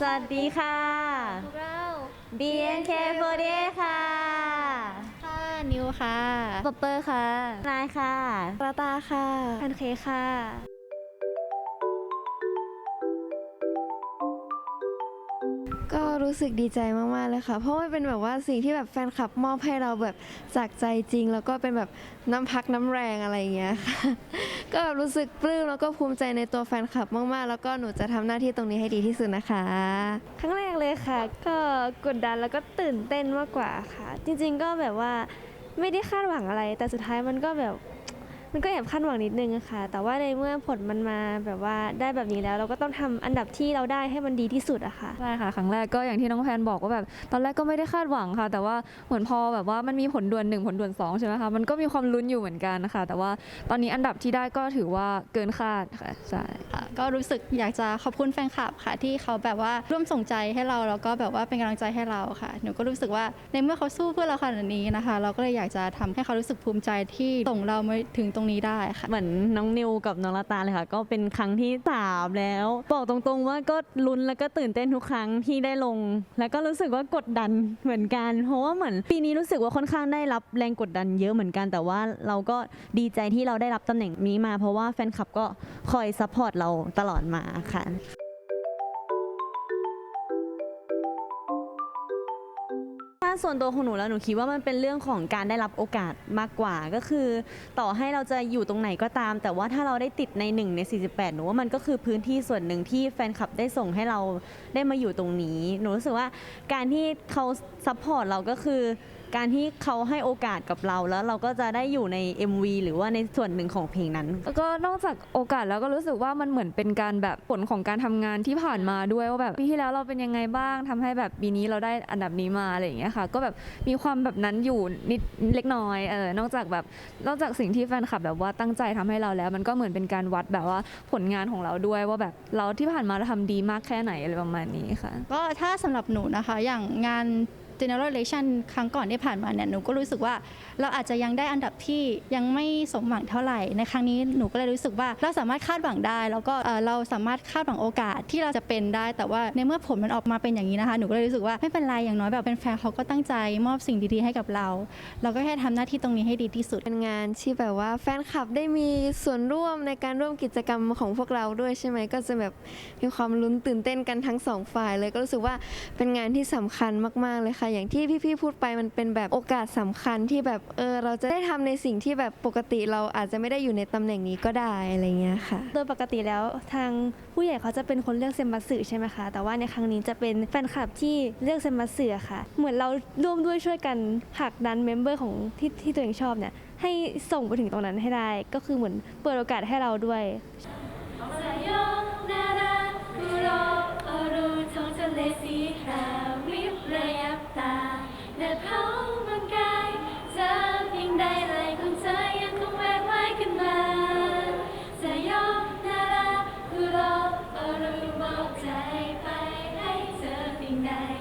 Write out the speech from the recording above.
สวัสดีค่ะ พวกเรา BNK48 ค่ะ ค่ะ นิวค่ะปอปเปอร์ค่ะ นายค่ะกระตาค่ะแพนเค้กค่ะ ก็รู้สึกดีใจมากๆเลยค่ะ เพราะว่าเป็นแบบว่าสิ่งที่แบบแฟนคลับมอบให้เราแบบจากใจจริง แล้วก็เป็นแบบน้ำพักน้ำแรงอะไรอย่างเงี้ยค่ะ ก็แบบรู้สึกปลื้มแล้วก็ภูมิใจในตัวแฟนคลับมากๆ แล้วก็หนูจะทำหน้าที่ตรงนี้ให้ดีที่สุดนะคะ ครั้งแรกเลยค่ะ ก็กดดันแล้วก็ตื่นเต้นมากกว่าค่ะ จริง ๆ ก็แบบว่าไม่ได้คาดหวังอะไร แต่สุดท้ายมันก็แบบ มันก็แอบคาดหวังนิดนึงอะค่ะ แต่ว่าในเมื่อผลมันมาแบบว่าได้แบบนี้แล้ว เราก็ต้องทำอันดับที่เราได้ให้มันดีที่สุดอะค่ะใช่ค่ะครั้งแรกก็อย่างที่น้องแพนบอกว่าแบบ ตอนแรกก็ไม่ได้คาดหวังค่ะ แต่ว่าเหมือนพอแบบว่ามันมีผลด่วนหนึ่งผลด่วนสองใช่ไหมคะมันก็มีความลุ้นอยู่เหมือนกันนะคะแต่ว่าตอนนี้อันดับที่ได้ก็ถือว่าเกินคาดค่ะใช่ค่ะก็รู้สึกอยากจะขอบคุณแฟนคลับค่ะ ที่เขาแบบว่าร่วมส่งใจให้เราแล้วก็แบบว่าเป็นกำลังใจให้เราค่ะ หนูก็รู้สึกว่าในเมื่อเขาสู้เพื่อเราขนาดนี้นะคะ เราก็เลยอยากจะทำให้เขารู้สึกภูมิใจที่ส่งเรามาถึงตรงนี้ได้ค่ะ เหมือนน้องนิวกับน้องละตาเลยค่ะ ก็เป็นครั้งที่สามแล้ว บอกตรงๆว่าก็ลุ้นแล้วก็ตื่นเต้นทุกครั้งที่ได้ลง แล้วก็รู้สึกว่ากดดันเหมือนกัน เพราะว่าเหมือนปีนี้รู้สึกว่าค่อนข้างได้รับแรงกดดันเยอะเหมือนกัน แต่ว่าเราก็ดีใจที่เราได้รับตำแหน่งนี้มา เพราะว่าแฟนคลับก็คอยซัพพอร์ตเราตลอดมาค่ะ ถ้าส่วนตัวของหนูแล้วหนูคิดว่ามันเป็นเรื่องของการได้รับโอกาสมากกว่า ก็คือ ต่อให้เราจะอยู่ตรงไหนก็ตาม แต่ว่าถ้าเราได้ติดใน1ใน 48 หนูว่ามันก็คือพื้นที่ส่วนหนึ่งที่แฟนคลับได้ส่งให้เราได้มาอยู่ตรงนี้ หนูรู้สึกว่าการที่เขาซัพพอร์ตเราก็คือ การที่เขาให้โอกาสกับเราแล้วเราก็จะได้อยู่ใน MV หรือว่าในส่วนหนึ่งของเพลงนั้น แล้วก็นอกจากโอกาสแล้วก็รู้สึกว่ามันเหมือนเป็นการแบบผลของการทำงานที่ผ่านมาด้วยว่าแบบปีที่แล้วเราเป็นยังไงบ้างทำให้แบบปีนี้เราได้อันดับนี้มาอะไรอย่างเงี้ยค่ะ ก็แบบมีความแบบนั้นอยู่นิดเล็กน้อยเออนอกจากแบบนอกจากสิ่งที่แฟนคลับแบบว่าตั้งใจทำให้เราแล้ว มันก็เหมือนเป็นการวัดแบบว่าผลงานของเราด้วยว่าแบบเราที่ผ่านมาเราทำดีมากแค่ไหนอะไรประมาณนี้ค่ะ ก็ถ้าสำหรับหนูนะคะอย่างงาน general election ครั้งก่อนที่ผ่านมาเนี่ยหนูก็รู้สึกว่าเราอาจจะยังได้อันดับที่ยังไม่สมหวังเท่าไหร่ในครั้งนี้หนูก็เลยรู้สึกว่าเราสามารถคาดหวังได้ แล้วก็เราสามารถคาดหวังโอกาสที่เราจะเป็นได้ แต่ว่าในเมื่อผลมันออกมาเป็นอย่างนี้นะคะหนูก็เลยรู้สึกว่าไม่เป็นไรอย่างน้อยแบบเป็นแฟนเขาก็ตั้งใจมอบสิ่งดีๆให้กับเรา เราก็แค่ทำหน้าที่ตรงนี้ให้ดีที่สุดเป็นงานที่แบบว่าแฟนคลับได้มีส่วนร่วมในการร่วมกิจกรรมของพวกเราด้วยใช่ไหมก็จะแบบมีความลุ้นตื่นเต้นกันทั้งสองฝ่ายเลยก็รู้สึกว่าเป็นงานที่สำคัญมากๆเลยค่ะอย่างที่พี่ๆพูดไปมันเป็นแบบโอกาสสำคัญที่แบบเออเราจะได้ทำในสิ่งที่แบบปกติเราอาจจะไม่ได้อยู่ในตำแหน่งนี้ก็ได้อะไรเงี้ยค่ะ โดยปกติแล้วทางผู้ใหญ่เขาจะเป็นคนเลือกเซมบัสึใช่ไหมคะ แต่ว่าในครั้งนี้จะเป็นแฟนคลับที่เลือกเซมบัสสึอะค่ะ เหมือนเราร่วมด้วยช่วยกันผลักดันเมมเบอร์ของที่ที่ตัวเองชอบเนี่ยให้ส่งไปถึงตรงนั้นให้ได้ ก็คือเหมือนเปิดโอกาสให้เราด้วย ได้